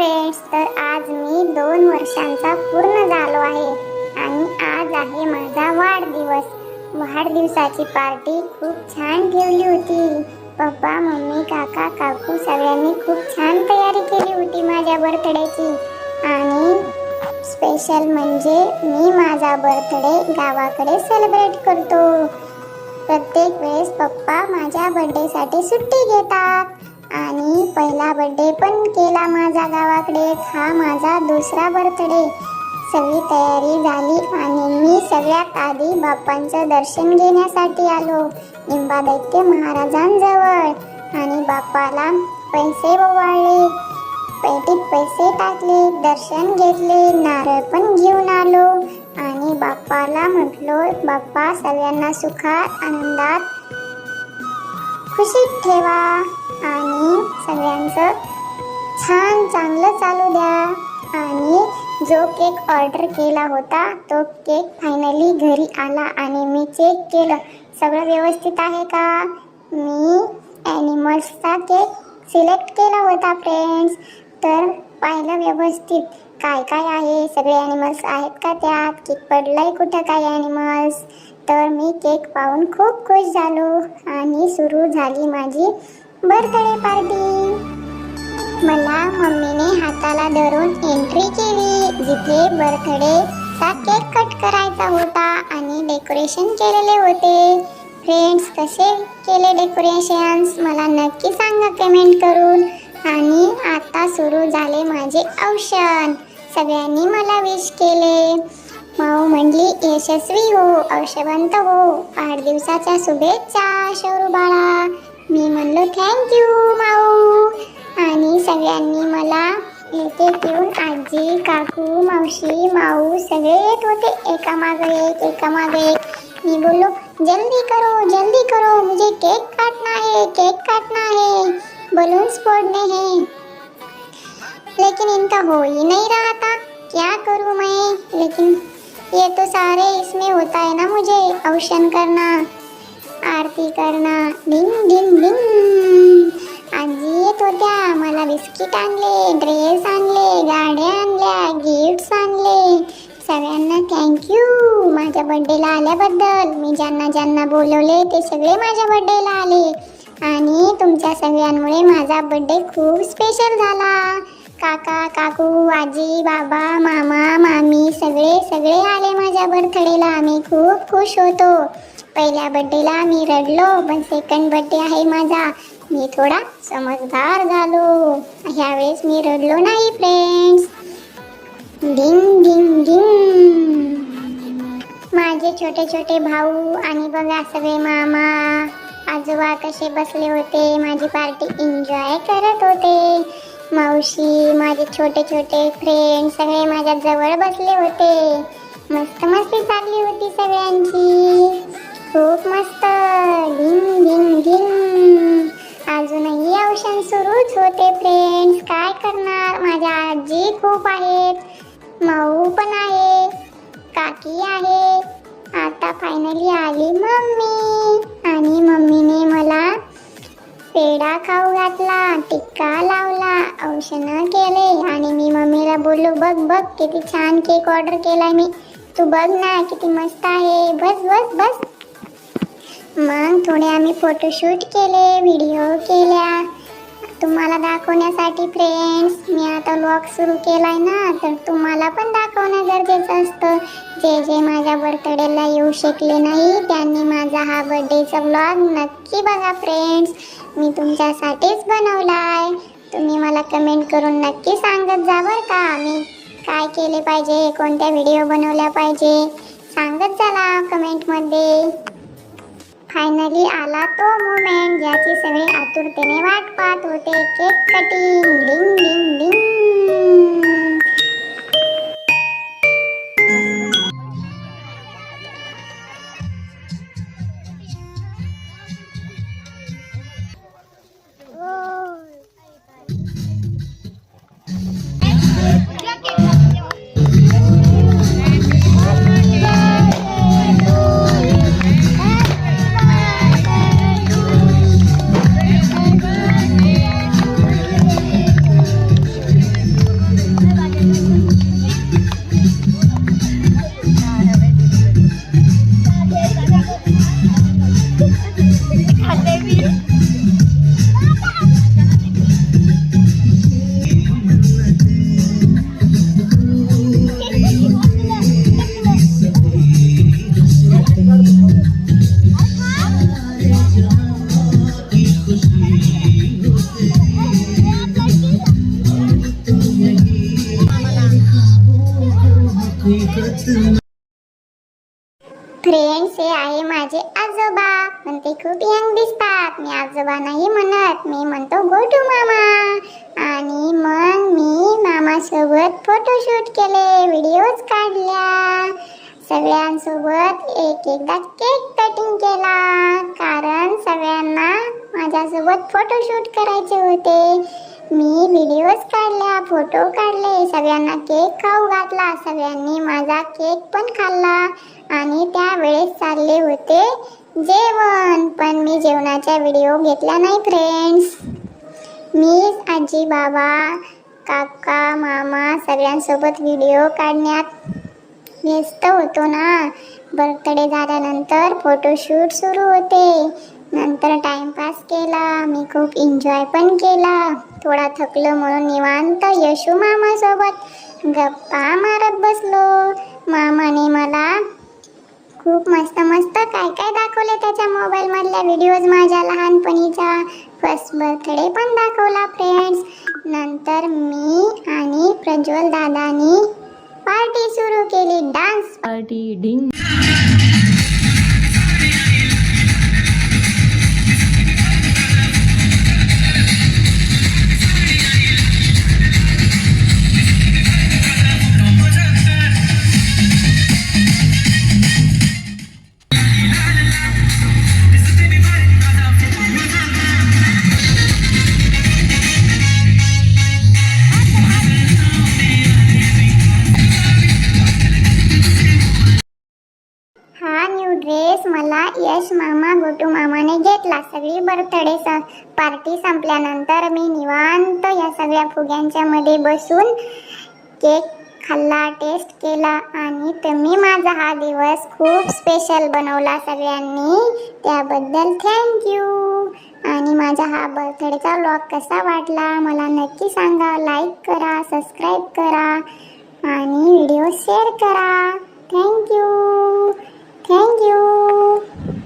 Friends तर आज मी दोन वर्षांचा पूर्ण झालो आहे आणि आज आहे माझा वाढदिवस. वाढदिवसाची पार्टी खूप छान ठेवली होती. पप्पा मम्मी काका काकू सगळ्यांनी खूप छान तयारी केली होती माझ्या बर्थडेची. आणि स्पेशल म्हणजे मी माझा बर्थडे गावाकडे सेलिब्रेट करतो. प्रत्येक वेळेस पप्पा माझ्या बर्थडेसाठी सुट्टी घेतात. पहिला बर्थडे पण केला माझा गावाकडेच हा माझा दुसरा बर्थडे सगळी तयारी झाली आणि मी सगळ्यात आधी बाप्पांचं दर्शन घेण्यासाठी आलो. निंबादैत्य महाराजांजवळ. आणि बाप्पाला पैसे ओवाळले. पेटीत पैसे टाकले दर्शन घेतले नारळ पण घेऊन आलो. आणि बाप्पाला म्हटलो बाप्पा सगळ्यांना सुखात आनंदात खुशीत ठेवा आणि सगळ्यांचं छान चांगलं चालू द्या. आणि जो केक ऑर्डर केला होता तो केक फायनली घरी आला आणि मी चेक केलं. सगळं व्यवस्थित आहे का? मी ॲनिमल्सचा केक सिलेक्ट केला होता फ्रेंड्स तर पाहिलं व्यवस्थित. काय काय आहे? सगळे ॲनिमल्स आहेत का त्यात? की पडलंय कुठं काय ॲनिमल्स तर मी केक पाहून खूप खुश झालो आणि सुरू झाली माझी बर्थडे पार्टी. मला मम्मीने हाताला धरून एंट्री केली जिथे बर्थडे चा केक कट करायचा होता आणि डेकोरेशन केलेले होते. फ्रेंड्स कसे केले डेकोरेशन्स मला नक्की सांगा कमेंट करून. आणि आता सुरू झाले माझे औषण. सगळ्यांनी मला विश केले. माऊ म्हणली यशस्वी हो औषवंत हो. वाढदिवसाच्या शुभेच्छा शौरू बाळा. मी म्हणलो थँक्यू माऊ. आणि सगळ्यांनी मला येथे येऊन आजी काकू मावशी माऊ सगळे येत होते. एका मागे एक एका मागे एक. मी बोललो जल्दी करो जल्दी करो. मुझे केक काटना है केक बलून्स फोड़ने हैं. लेकिन इनका हो ही नहीं रहा था। क्या करूँ मैं? लेकिन ये तो सारे इसमें होता है ना मुझे। औशन करना आरती करना डिंग डिंग डिंग आजी येत होत्या मला बिस्किट आणले ड्रेस आणले गाड्या आणल्या गिफ्ट्स आणले। सगळ्यांना थँक्यू माझ्या बर्थडेला आल्याबद्दल मी ज्यांना ज्यांना बोलवले ते सगळे माझ्या बर्थडेला आले। आणि तुमच्या सगळ्यांमुळे माझा बर्थडे खूप स्पेशल झाला. काका काकू आजी बाबा मामा मामी सगळे सगळे आले माझ्या बर्थडेला आम्ही खूप खुश होतो. पहिल्या बर्थडेला मी रडलो पण सेकंड बर्थडे आहे माझा. मी थोडा समजदार झालो. ह्यावेळेस मी रडलो नाही फ्रेंड्स डिंग डिंग डिंग. माझे छोटे छोटे भाऊ आणि बघा सगळे मामा. तेव्हा कसे बसले होते? माझी पार्टी एन्जॉय करत होते. मावशी माझे छोटे छोटे फ्रेंड सगळे माझ्या जवळ बसले होते. मस्त मस्ती चालली होती सगळ्यांची. खूप मस्त. डिंग डिंग डिंग अजूनही औषण सुरूच होते फ्रेंड्स काय करणार? माझ्या आजी खूप आहेत. माऊ पण आहे. काकी आहे. आता फायनली आली मम्मी. पेढा खाऊ घातला टिक्का लावला औषणं केले आणि मी मम्मीला बोललो बघ बघ किती छान केक ऑर्डर केलाय मी. तू बघ ना किती मस्त आहे. बस बस बस. मग थोडे आम्ही फोटोशूट केले व्हिडिओ केल्या. तुम्हाला दाखवण्यासाठी फ्रेंड्स मी आता व्लॉग सुरू केलाय ना तर तुम्हाला पण दाखवणं गरजेचं असतं. जे जे माझ्या बर्थडेला येऊ शकले नाही त्यांनी माझा हा बर्थडेचा व्लॉग नक्की बघा फ्रेंड्स मी तुमच्यासाठीच बनवलाय. तुम्ही मला कमेंट करून नक्की सांगत जा बरं का. मी काय केले पाहिजे कोणत्या व्हिडिओ बनवल्या पाहिजे सांगत चला कमेंटमध्ये फायनली आला तो मोमेंट ज्याची सगळे आतुरतेने वाट पाहत होते. Cake cutting ding ding ding. Friends हे आहे माझे आजोबा पण ते खूप यंग दिसतात. मी आजोबा नाही म्हणत. मी म्हणतो गोटू मामा. आणि मग मी मामासोबत फोटोशूट केले व्हिडिओज काढल्या. सगळ्यांसोबत एक एकदा केक कटिंग केला. कारण सगळ्यांना माझ्यासोबत फोटोशूट करायचे होते. मी व्हिडिओज काढल्या फोटो काढले. सगळ्यांना केक खाऊ घातला. सगळ्यांनी माझा केक पण खाल्ला. आणि त्यावेळेस चालले होते जेवण. पण मी जेवणाच्या व्हिडिओ घेतला नाही फ्रेंड्स मी आजी बाबा काका मामा सगळ्यांसोबत व्हिडिओ काढण्यात व्यस्त होतो ना. बर्थडे झाल्यानंतर फोटोशूट सुरू होते. नंतर टाइमपास केला. मी खूप एन्जॉय पण केला. थोडा थकलो म्हणून निवांत यशू मामासोबत गप्पा मारत बसलो. मामाने मला खूप मस्त मस्त. काय काय दाखवले त्याच्या मोबाईल मधल्या व्हिडिओज माझ्या लहानपणीचा फर्स्ट बर्थडे पण दाखवला फ्रेंड्स नंतर मी आणि प्रज्वल दादानी पार्टी सुरू केली डान्स पार्टी डिंग मामा मामाने घेतला सगळी बर्थडे पार्टी संपल्यानंतर मी निवांत या सगळ्या फुग्यांच्या मध्ये बसून केक खाल्ला टेस्ट केला आणि तुम्ही माझा हा दिवस खूप स्पेशल बनवला सगळ्यांनी. त्याबद्दल थँक्यू आणि माझा हा बर्थडेचा व्लॉग कसा वाटला मला नक्की सांगा. लाईक करा सबस्क्राईब करा आणि व्हिडिओ शेअर करा. Thank you thank you